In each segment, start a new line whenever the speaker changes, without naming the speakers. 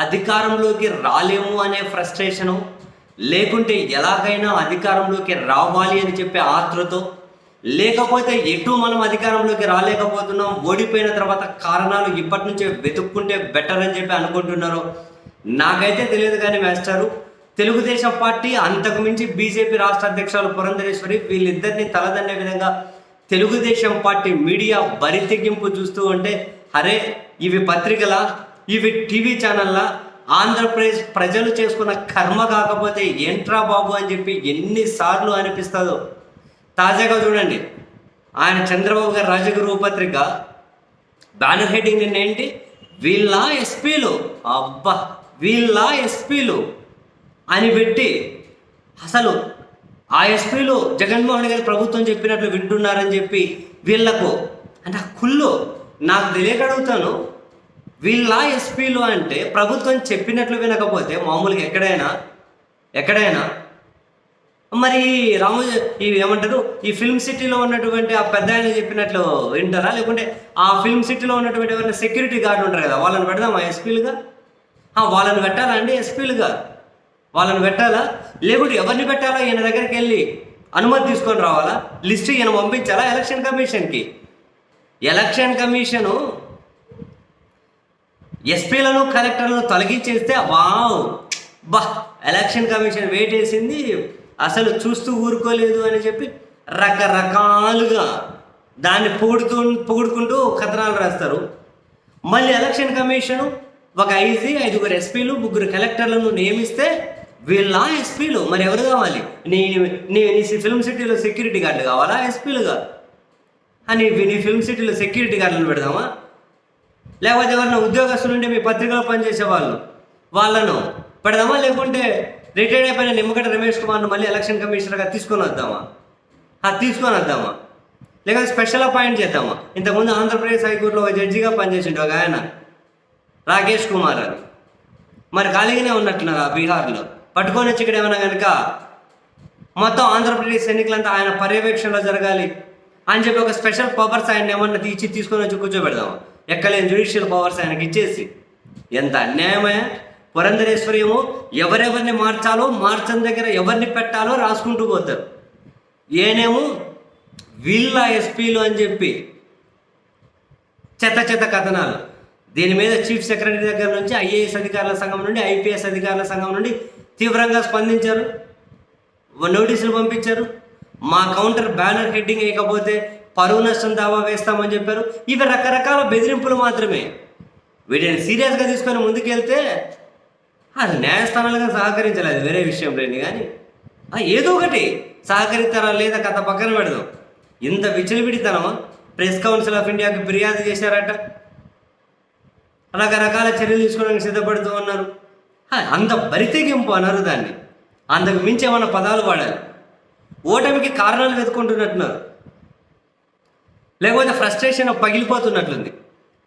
అధికారంలోకి రాలేము అనే ఫ్రస్ట్రేషను లేకుంటే ఎలాగైనా అధికారంలోకి రావాలి అని చెప్పే ఆతృతో లేకపోతే ఎటు మనం అధికారంలోకి రాలేకపోతున్నాం ఓడిపోయిన తర్వాత కారణాలు ఇప్పటి నుంచే వెతుక్కుంటే బెటర్ అని చెప్పి అనుకుంటున్నారు నాకైతే తెలియదు కానీ వేస్తారు తెలుగుదేశం పార్టీ అంతకుమించి బీజేపీ రాష్ట్ర అధ్యక్షులు పురంధరేశ్వరి వీళ్ళిద్దరిని తలదన్నే విధంగా తెలుగుదేశం పార్టీ మీడియా బరితెగింపు చూస్తూ ఉంటే అరే ఇవి పత్రికల? ఇవి టీవీ ఛానళ్ళ ఆంధ్రప్రదేశ్ ప్రజలు చేసుకున్న కర్మ కాకపోతే ఏంట్రా బాబు అని చెప్పి ఎన్నిసార్లు అనిపిస్తుందో. తాజాగా చూడండి. ఆయన చంద్రబాబు గారి రాజగురు పత్రిక బ్యానర్ హెడ్డింగ్ నిన్న ఏంటి? వీళ్ళ ఎస్పీలు. అబ్బా వీళ్ళ ఎస్పీలు అని పెట్టి అసలు ఆ ఎస్పీలు జగన్మోహన్ గారి ప్రభుత్వం చెప్పినట్లు వింటున్నారని చెప్పి వీళ్ళకు అంటే ఆ కుళ్ళు నాకు తెలియక అడుగుతాను. వీళ్ళ ఎస్పీలు అంటే ప్రభుత్వం చెప్పినట్లు వినకపోతే మామూలుగా ఎక్కడైనా ఎక్కడైనా మరి రాము ఇవి ఏమంటారు ఈ ఫిల్మ్ సిటీలో ఉన్నటువంటి ఆ పెద్ద ఆయన చెప్పినట్లు వింటారా? లేకుంటే ఆ ఫిల్మ్ సిటీలో ఉన్నటువంటి ఎవరైనా సెక్యూరిటీ గార్డు ఉంటారు కదా వాళ్ళని పెడదామా ఎస్పీలుగా? వాళ్ళని పెట్టాలా అండి ఎస్పీలుగా? వాళ్ళని పెట్టాలా? లేకుంటే ఎవరిని పెట్టాలా? ఈయన దగ్గరికి వెళ్ళి అనుమతి తీసుకొని రావాలా? లిస్ట్ ఈయన పంపించాలా? ఎలక్షన్ కమిషన్కి? ఎలక్షన్ కమిషను ఎస్పీలను కలెక్టర్లను తొలగించేస్తే వావ్! బా! ఎలక్షన్ కమిషన్ వెయిట్ వేసింది. అసలు చూస్తూ ఊరుకోలేదు అని చెప్పి రకరకాలుగా దాన్ని పొగుడుతూ పొగుడుకుంటూ కథనాలు రాస్తారు. మళ్ళీ ఎలక్షన్ కమిషను ఒక ఐజీ ఐదుగురు ఎస్పీలు ముగ్గురు కలెక్టర్లను నియమిస్తే వీళ్ళ ఎస్పీలు మరి ఎవరు కావాలి? నీ నీ నీ ఫిల్మ్ సిటీలో సెక్యూరిటీ గార్డులు కావాలా? ఎస్పీలుగా అని నీ ఫిల్మ్ సిటీలో సెక్యూరిటీ గార్డులను పెడదామా? లేకపోతే ఎవరైనా ఉద్యోగస్తులు ఉంటే మీ పత్రికలో పనిచేసే వాళ్ళు వాళ్ళను. పెడదామా? లేకుంటే రిటైర్డ్ అయిపోయిన నిమ్మగడ్డ రమేష్ కుమార్ను మళ్ళీ ఎలక్షన్ కమిషనర్గా తీసుకొని వద్దామా? అది తీసుకొని వద్దామా? లేకపోతే స్పెషల్ అపాయింట్ చేద్దామా? ఇంతకుముందు ఆంధ్రప్రదేశ్ హైకోర్టులో ఒక జడ్జిగా పనిచేసిండు ఒక ఆయన రాకేష్ కుమార్ అని. మరి ఖాళీగానే ఉన్నట్టున్నారు ఆ బీహార్లో? పట్టుకొని వచ్చి ఇక్కడ ఏమైనా కనుక మొత్తం ఆంధ్రప్రదేశ్ ఎన్నికలంతా ఆయన పర్యవేక్షణలో జరగాలి అని చెప్పి ఒక స్పెషల్ పవర్స్ ఆయన ఏమన్నా తీసి తీసుకొని వచ్చి కూర్చోబెడదాం ఎక్కలేని జ్యుడిషియల్ పవర్స్ ఆయనకి ఇచ్చేసి ఎంత అన్యాయమే పురంధరేశ్వరి ఏమో ఎవరెవరిని మార్చాలో మార్చని దగ్గర ఎవరిని పెట్టాలో రాసుకుంటూ పోతారు. ఏనేమో వీళ్ళ ఎస్పీలు అని చెప్పి చెత్త చెత్త కథనాలు. దీని మీద చీఫ్ సెక్రటరీ దగ్గర నుంచి ఐఏఎస్ అధికారుల సంఘం నుండి ఐపీఎస్ అధికారుల సంఘం నుండి తీవ్రంగా స్పందించారు. నోటీసులు పంపించారు. మా కౌంటర్ బ్యానర్ హెడ్డింగ్ వేయకపోతే పరువు నష్టం దావా వేస్తామని చెప్పారు. ఇవి రకరకాల బెదిరింపులు మాత్రమే. వీటిని సీరియస్గా తీసుకొని ముందుకెళ్తే అది న్యాయస్థానాలుగా సహకరించలేదు వేరే విషయం లేని కానీ. ఆ, ఏదో ఒకటి సహకరిస్తారా లేదా కథ పక్కన పెడదాం. ఇంత విచ్చలవిడితనమా ప్రెస్ కౌన్సిల్ ఆఫ్ ఇండియాకి ఫిర్యాదు చేశారట. రకరకాల చర్యలు తీసుకోవడానికి సిద్ధపడుతూ ఉన్నారు. అంత బరితెగింపు అన్నారు దాన్ని. అంతకు మించి ఏమన్నా పదాలు వాడాలి. ఓటమికి కారణాలు వెతుకుంటున్నట్టున్నారు లేకపోతే ఫ్రస్ట్రేషన్ పగిలిపోతున్నట్లుంది.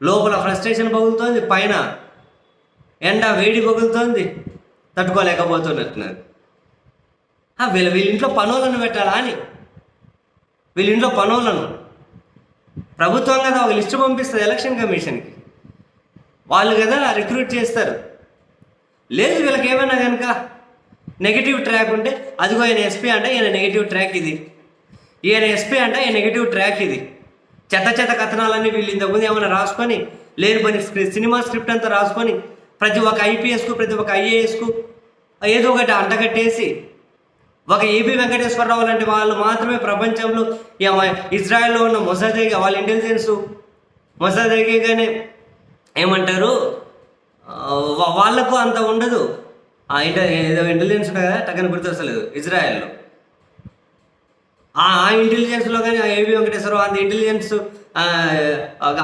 లోపల ఫ్రస్ట్రేషన్ పగులుతోంది పైన ఎండ వేడి పగులుతోంది తట్టుకోలేకపోతున్నట్టున్నారు వీళ్ళ వీళ్ళ ఇంట్లో పనులను పెట్టాలా అని. వీళ్ళింట్లో పనులను. ప్రభుత్వం కదా ఒక లిస్టు పంపిస్తుంది ఎలక్షన్ కమిషన్కి. వాళ్ళు కదా రిక్రూట్ చేస్తారు. లేదు వీళ్ళకి ఏమైనా కనుక నెగిటివ్ ట్రాక్ ఉంటే అదిగో ఈయన ఎస్పీ అంటే ఈయన నెగిటివ్ ట్రాక్ ఇది. ఈయన ఎస్పీ అంటే ఈయన నెగిటివ్ ట్రాక్ ఇది. చెత్త చెత్త కథనాలన్నీ వీళ్ళు ఇంతకుముందు ఏమైనా రాసుకొని లేని పని స్క్రిప్ట్ సినిమా స్క్రిప్ట్ అంతా రాసుకొని ప్రతి ఒక్క ఐపీఎస్కు ప్రతి ఒక్క ఐఏఎస్కు ఏదో ఒకటి అంటగట్టేసి ఒక ఏబి వెంకటేశ్వరరావు లాంటి వాళ్ళు మాత్రమే ప్రపంచంలో ఇజ్రాయెల్లో ఉన్న మొసాదేగా వాళ్ళ ఇంటెలిజెన్స్ మొసాదేగానే ఏమంటారు? వాళ్ళకు అంత ఉండదు. ఏదో ఇంటెలిజెన్స్ కదా టక్కన గుర్తొస్తలేదు. ఇజ్రాయెల్లో. ఆ ఇంటెలిజెన్స్లో కానీ ఆ ఏబి వెంకటేశ్వరరావు అంత ఇంటెలిజెన్స్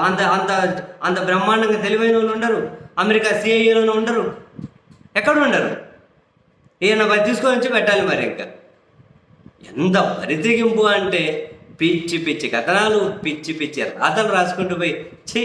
అంత అంత అంత బ్రహ్మాండంగా తెలివైన వాళ్ళు ఉండరు. అమెరికా సిఐఏలోనే ఉండరు. ఎక్కడ ఉండరు? ఈయన తీసుకొని వచ్చి పెట్టాలి మరి ఇంకా. ఎంత పరితిగింపు అంటే పిచ్చి పిచ్చి కథనాలు పిచ్చి పిచ్చి రాతలు రాసుకుంటూ పోయి ఛీ!